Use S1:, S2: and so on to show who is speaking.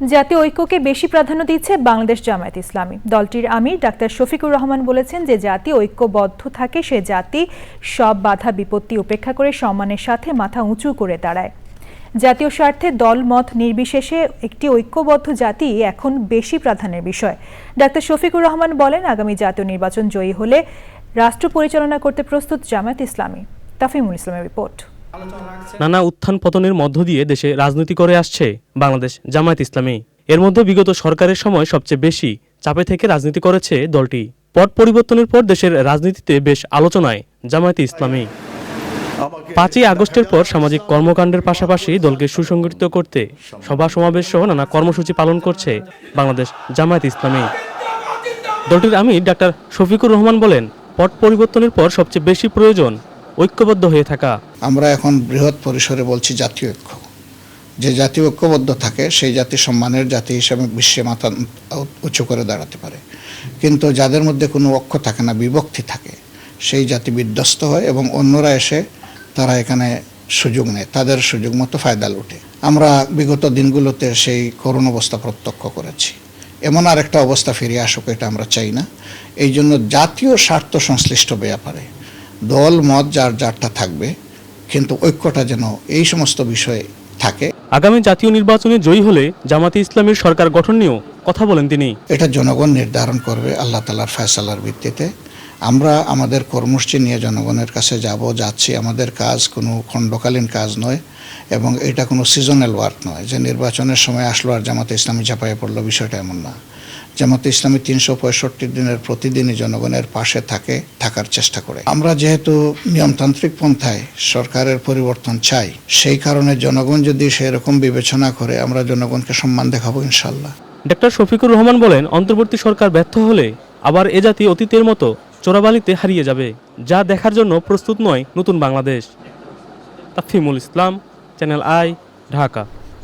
S1: জাতীয় ঐক্যকে বেশি প্রাধান্য দিচ্ছে বাংলাদেশ জামায়াত ইসলামী। দলটির আমির ডাক্তার শফিকুর রহমান বলেছেন যে জাতি ঐক্যবদ্ধ থাকে সে জাতি সব বাধা বিপত্তি উপেক্ষা করে সম্মানের সাথে মাথা উঁচু করে দাঁড়ায়। জাতীয় স্বার্থে দল মত নির্বিশেষে একটি ঐক্যবদ্ধ জাতি এখন বেশি প্রাধান্যের বিষয়। ডাক্তার শফিকুর রহমান বলেন, আগামী জাতীয় নির্বাচন জয়ী হলে রাষ্ট্র পরিচালনা করতে প্রস্তুত জামায়াত ইসলামী। তাফিমুল ইসলামের রিপোর্ট।
S2: নানা উত্থান পতনের মধ্য দিয়ে দেশে রাজনীতি করে আসছে বাংলাদেশ জামায়াত ইসলামী। এর মধ্যে বিগত সরকারের সময় সবচেয়ে বেশি চাপে থেকে রাজনীতি করেছে দলটি। পট পরিবর্তনের পর দেশের রাজনীতিতে বেশ আলোচনায় জামায়াতে ইসলামী। পাঁচই আগস্টের পর সামাজিক কর্মকাণ্ডের পাশাপাশি দলকে সুসংগঠিত করতে সভা সমাবেশ সহ নানা কর্মসূচি পালন করছে বাংলাদেশ জামায়াত ইসলামী। দলটির আমির ডাক্তার শফিকুর রহমান বলেন পট পরিবর্তনের পর সবচেয়ে বেশি প্রয়োজন ঐক্যবদ্ধ হয়ে থাকা।
S3: আমরা এখন বৃহৎ পরিসরে বলছি জাতীয় ঐক্য। যে জাতি ঐক্যবদ্ধ থাকে, সেই জাতি সম্মানের জাতি হিসেবে বিশ্বে মাথা উঁচু করে দাঁড়াতে পারে। কিন্তু যাদের মধ্যে কোনো অক্ষ থাকে না, বিভক্তি থাকে, সেই জাতি বিধ্বস্ত হয় এবং অন্যরা এসে তারা এখানে সুযোগ নেয়, তাদের সুযোগ মতো ফায়দা লুটে। আমরা বিগত দিনগুলোতে সেই করুণ অবস্থা প্রত্যক্ষ করেছি। এমন আর একটা অবস্থা ফিরে আসুক, এটা আমরা চাই না। এই জন্য জাতীয় স্বার্থ সংশ্লিষ্ট ব্যাপারে দল মত যার যারটা থাকবে কিন্তু ঐক্যটা যেন এই সমস্ত বিষয়ে থাকে।
S2: আগামী জাতীয় নির্বাচনে জয়ী হলে জামাতে ইসলামের সরকার গঠন নিয়েও কথা বলেন তিনি।
S3: এটা জনগণ নির্ধারণ করবে আল্লাহ তালার ফয়সালার ভিত্তিতে। আমরা আমাদের কর্মসূচি নিয়ে জনগণের কাছে যাব যাচ্ছি আমাদের কাজ কোনো খণ্ডকালীন কাজ নয় এবং এটা কোনো সিজনাল ওয়ার্ক নয়। যে নির্বাচনের সময় আসলো আর জামাতে ইসলামী চাপাইয়ে পড়ল বিষয়টা এমন না। জামাতে ইসলামী তিনশো পঁয়ষট্টি দিনের প্রতিদিনই জনগণের পাশে থাকে, থাকার চেষ্টা করে। আমরা যেহেতু নিয়মতান্ত্রিক পন্থায় সরকারের পরিবর্তন চাই, সেই কারণে জনগণ যদি সেরকম বিবেচনা করে, আমরা জনগণকে সম্মান দেখাবো ইনশাল্লাহ
S2: ডক্টর শফিকুর রহমান বলেন, অন্তর্বর্তী সরকার ব্যর্থ হলে আবার এ জাতি অতীতের মতো চোরাবালিতে হারিয়ে যাবে, যা দেখার জন্য প্রস্তুত নয় নতুন Bangladesh. Tafimul Islam, channel I, Dhaka.